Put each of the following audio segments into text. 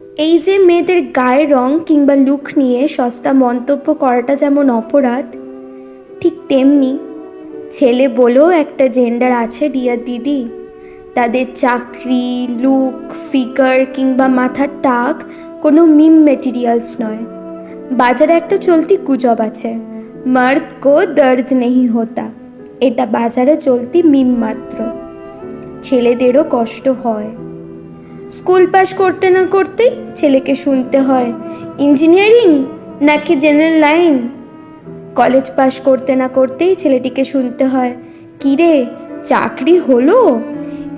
এই যে মেয়েদের গায়ের রং কিংবা লুক নিয়ে সস্তা মন্তব্য করাটা যেমন অপরাধ, ঠিক তেমনি ছেলে বলেও একটা জেন্ডার আছে ডিয়ার দিদি। তাদের চাকরি লুক ফিগার কিংবা মাথার টাক কোনো মিম মেটেরিয়ালস নয়। বাজারে একটা চলতি গুজব আছে, মার্দ কো দর্দ নেই হোতা। এটা বাজারে চলতি মিম মাত্র। ছেলেদেরও কষ্ট হয়। স্কুল পাস করতে না করতেই ছেলেকে শুনতে হয়। ইঞ্জিনিয়ারিং নাকি জেনারেল লাইন? কলেজ পাস করতে না করতেই ছেলেটিকে শুনতে হয়। কিরে, চাকরি হলো?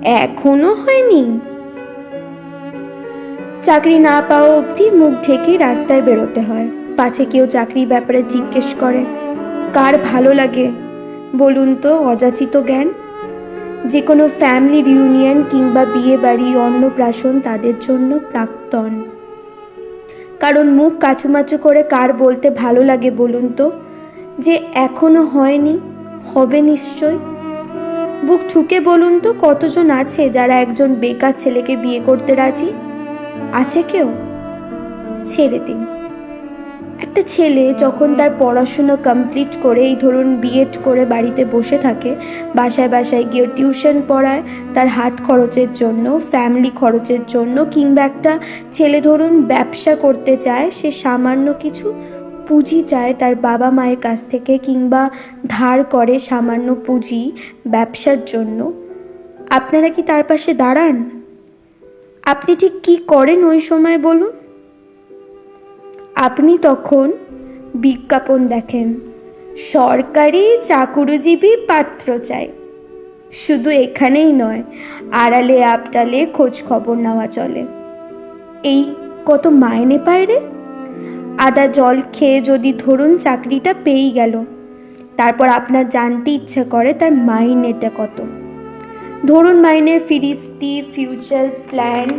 এখনও হয়নি? চাকরি না পাওয়া অবধি মুখ ঢেকে রাস্তায় বেরোতে হয়। পাছে কেউ চাকরির ব্যাপারে জিজ্ঞেস করে, কার ভালো লাগে? বলুন তো, অযাচিত জ্ঞান? যে কোনো ফ্যামিলি রিউনিয়ন কিংবা বিয়ে বাড়ি, অন্নপ্রাশন তাদের জন্য প্রাক্তন। কারণ মুখ কাচুমাচু করে কার বলতে ভালো লাগে বলুন তো? যে এখনও হয়নি, হবে নিশ্চয়। বুক ঠুকে বলুন তো কতজন আছে যারা একজন বেকার ছেলেকে বিয়ে করতে রাজি? আছে কেউ? ছেড়ে দিন। একটা ছেলে যখন তার পড়াশুনো কমপ্লিট করে, এই ধরুন বিএড করে বাড়িতে বসে থাকে, বাসায় বাসায় গিয়ে টিউশন পড়ায়, তার হাত খরচের জন্য ফ্যামিলি খরচের জন্য, কিংবা একটা ছেলে ধরুন ব্যবসা করতে চায়, সে সামান্য কিছু পুঁজি চায় তার বাবা মায়ের কাছ থেকে, কিংবা ধার করে সামান্য পুঁজি ব্যবসার জন্য। আপনারা কি তার পাশে দাঁড়ান? আপনি ঠিক কি করেন ওই সময় বলুন? আপনি তখন বিজ্ঞাপন দেখেন। সরকারি চাকুরিজীবী পাত্র চাই। শুধু এখানেই নয়, আড়ালে আপটালে খোঁজ খবর নেওয়া চলে। এই কত মাইনে পায় রে? আদা জল খেয়ে যদি ধরুন চাকরিটা পেয়েই গেল, তারপর আপনার জানতে ইচ্ছা করে তার মাইনেটা কত। ধরুন মাইনের ফিরিস্তি, ফিউচার প্ল্যান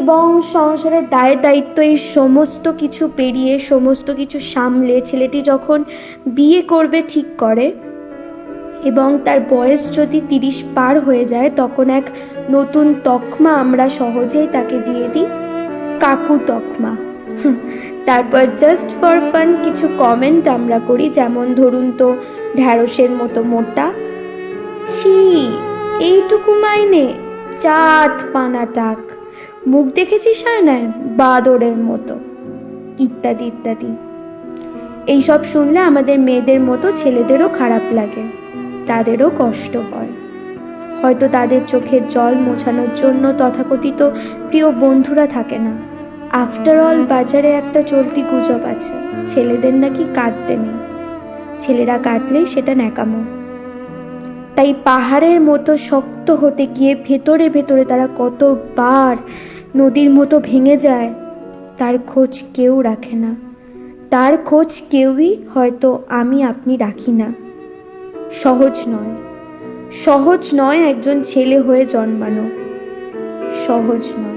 এবং সংসারের দায় দায়িত্ব এই সমস্ত কিছু পেরিয়ে, সমস্ত কিছু সামলে ছেলেটি যখন বিয়ে করবে ঠিক করে এবং তার বয়স যদি তিরিশ পার হয়ে যায়, তখন এক নতুন তকমা আমরা সহজেই তাকে দিয়ে দিই, কাকু তকমা। তারপর জাস্ট ফর ফান কিছু কমেন্ট আমরা করি, যেমন ধরুন তো ঢ্যাঁড়সের মতো মোটা। ছি, এইটুকু মাইনে, চাঁদ পানা টাক। মুখ দেখেছিস আয়নায় বাদরের মতো। ইত্যাদি ইত্যাদি। এইসব শুনলে আমাদের মেয়েদের মতো ছেলেদেরও খারাপ লাগে। তাদেরও কষ্ট হয়। হয়তো তাদের চোখের জল মোছানোর জন্য তথাকথিত প্রিয় বন্ধুরা থাকে না। আফটার অল বাজারে একটা চলতি গুজব আছে। ছেলেদের নাকি কাঁদতে নেই। ছেলেরা কাঁদলেই সেটা ন্যাকামো। তাই পাহাড়ের মতো শক্ত হতে গিয়ে ভেতরে ভেতরে তারা কতবার নদীর মতো ভেঙে যায়, তার খোঁজ কেউ রাখে না। তার খোঁজ কেউই হয়তো আমি আপনি রাখি না। সহজ নয়। সহজ নয় একজন ছেলে হয়ে জন্মানো। সহজ নয়।